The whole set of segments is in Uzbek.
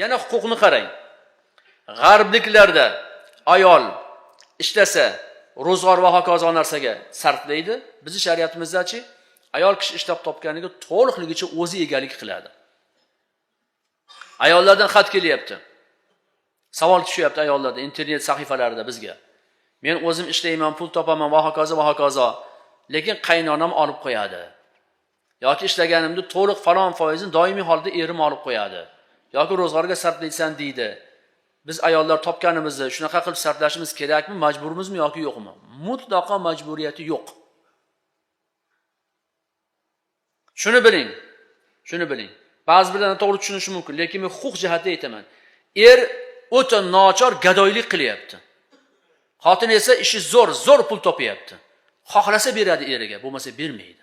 yana huquqni qarang. G'arbliklarda ayol ishlasa ro'zg'or va hokazo narsaga sarflaydi. Bizni shariatimizdachi ayol kishi ishlab topganiga to'liqligicha o'zi egalik qiladi. Ayollardan xat kelyapti. Savol tushyapti ayollarda internet sahifalarida bizga. Men o'zim ishlayman pul topaman va hokazo va hokazo. Lekin qaynonam olib qo'yadi. Yoki ishlaganimda to'liq falon foizini doimiy holda erim olib qo'yadi. Yoki ro'zg'orga sarflaysan deydi. Biz ayollar topganimizni shunaqa qilib sarflashimiz kerakmi majburmizmi yoki yo'qmi? Mutlaqo majburiyati yo'q. Shuni biling shuni biling. Ba'zi birlar to'g'ri tushunishi mumkin lekin men huquq jihatda aytaman. Er o'ta nochor gadoylik qilyapti. Xotin esa ishi zo'r zo'r pul topyapti. Xohlasa beradi eriga bo'lmasa bermaydi.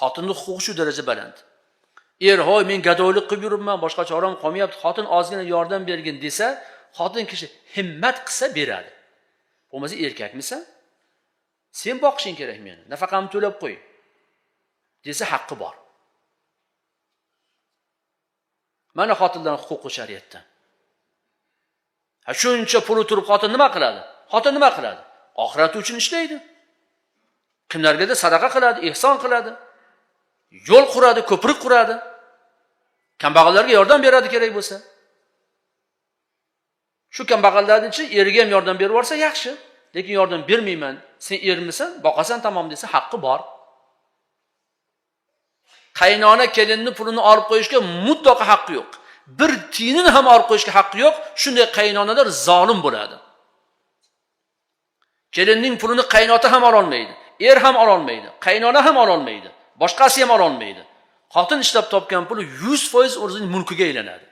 Xotinni huquqi shu daraja baland. Er hoy men gadoylik qilib yuribman boshqa choram qolmayapti xotin ozgina yordam bergin desa xotin kishi himmat qilsa beradi. Bo'lmasa erkakmisan sen boqishing kerak meni nafaqamni to'lab qo'y desa haqqi bor. Mana xotinlarni huquqi shariatda ha shuncha puli turib xotin nima qiladi? Xotin nima qiladi? Oxirati uchun ishlaydi. Kimlargadir sadaqa qiladi ehson qiladi. Yo'l quradi ko'prik quradi. Kambag'allarga yordam beradi kerak bo'lsa. Shu kambag'allarnichi eriga ham yordam berib yuborsa yaxshi. Lekin yordam bermayman sen ermisan boqasan tamom desa haqqi bor. Qaynona kelinni pulini olib qo'yishga mutlaqo haqqi yo'q. Bir tiyinini ham olib qo'yishga haqqi yo'q. Shunday qaynonalar zolim bo'ladi. Kelinning pulini qaynota ham ololmaydi er ham ololmaydi qaynona ham ololmaydi. Boshqasi ham ololmaydi xotin ishlab topgan puli yuz foiz o'zining mulkiga aylanadi.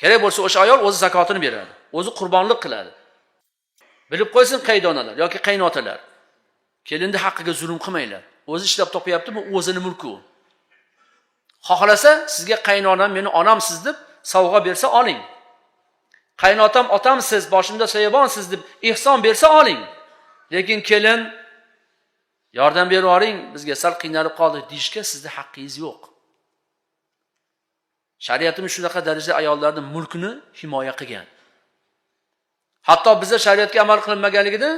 Kerak bo'lsa o'sha ayol o'zi zakotini beradi o'zi qurbonlik qiladi. Bilib qo'ysin qaydonalar yoki qaynotalar. Kelinni haqqiga zulm qilmanglar. O'zi ishlab topyapti bu o'zini mulki u xohlasa sizga qaynonam meni onamsiz deb sovg'a bersa oling. Qaynotam otamsiz boshimda soyabonsiz deb ehson bersa oling. Lekin kelin yordam berib yuboring bizga sal qiynalib qoldik deyishga sizni haqqingiz yo'q. Shariatimiz shunaqa darajada ayollarni mulkini himoya qilgan. Hatto bizda shariatga amal qilinmaganligidan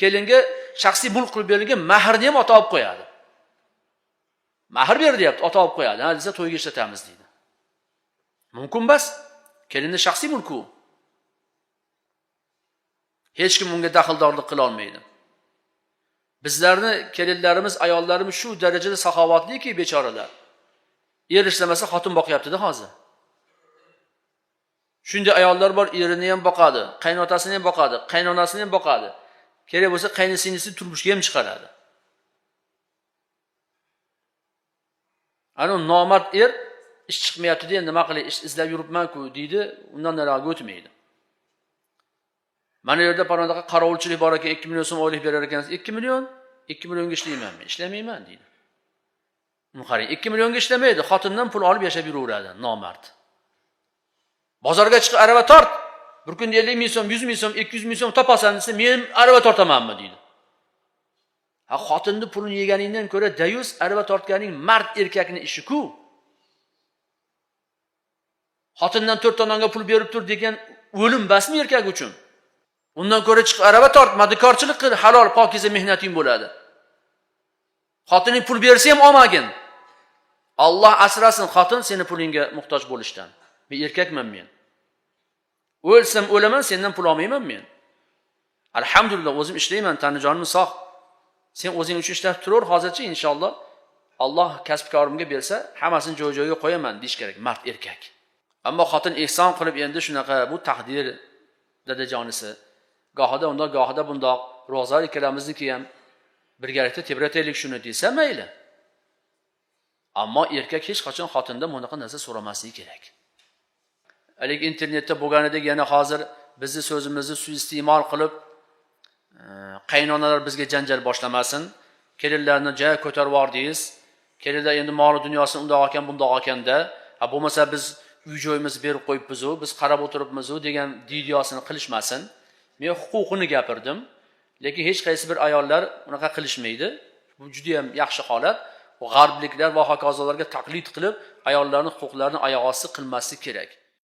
kelinga shaxsiy mulk qilib berilgan mahrni ham ota olib qo'yadi. Mahr ber deyapti ota olib qo'yadi. Ha desa to'yga ishlatamiz deydi. Mumkin emas kelinni shaxsiy mulki hech kim unga daxldorlik qilolmaydi bizlarni kelinlarimiz ayollarimiz shu darajada saxovatliki bechoralar. Er ishlamasa xotin boqyaptida hozir. Shunday ayollar bor erini ham boqadi qaynotasini ham boqadi qaynonasini ham boqadi. Kerak bo'lsa qaynisinglisi turmushga ham chiqaradi. Ana nomard er ish chiqmayaptida endi nima qilay ish izlab yuribmanku deydi undan nariroqqa o'tmaydi. Mana bu yerda parondaqa qorovulchilik bor ekan ikki million so'm oylik berar ekansiz. Ikki million? Ikki millionga ishlayman men. Ishlamayman deydi. Uni qarang ikki millionga ishlamaydi. Xotindan pul olib yashab yuraveradi nomard. Bozorga chiqib arava tort. Bir kunda ellik ming so'm yuz ming so'm ikki yuz ming so'm topasan desa men arava tortamanmi deydi. Ha xotinni pulini yeganingdan ko'ra dayus arava tortganing mard erkakni ishi-ku. xotindan to'rtta nonga pul berib tur degan o'lim emasmi erkak uchun? Undan ko'ra chiqib arava tort madikorchilik qil halol pokiza mehnating bo'ladi. Xotining pul bersa ham olmagin. Olloh asrasin xotin seni pulingga muhtoj bo'lishdan. Men erkakman men. O'lsam o'laman sendan pul olmayman men. Alhamdulillah o'zim ishlayman tani jonim sog' sen o'zing uchun ishlab turaver hozircha inshaalloh alloh kasbkorimga bersa hammasini joy joyiga qo'yaman deyish kerak mard erkak. Ammo xotin ehson qilib endi shunaqa bu taqdir dadajonisi gohida undoq gohida bundoq. Ro'za ikkalamizniki ham birgalikda tebrataylik shuni desa mayli. Ammo erkak hech qachon xotindan bunaqa narsa so'ramasligi kerak. Haligi internetda bo'lganidek yana hozir bizni so'zimizni suiiste'mol qilib e, qaynonalar bizga janjal boshlamasin. Kelinlarni ja ko'tarib yubordingiz kelinlar endi moli dunyosini undoq ekan bundoq ekanda ha bo'lmasa biz uy joyimizni berib qo'yibmizu biz qarab o'tiribmizu degan diydiyosini qilishmasin. Men huquqini gapirdim. Lekin hech qaysi bir ayollar unaqa qilishmaydi. Bu judayam yaxshi holat. G'arbliklar va hokazolarga taqlid qilib ayollarni huquqlarini oyoq osti qilmaslik kerak.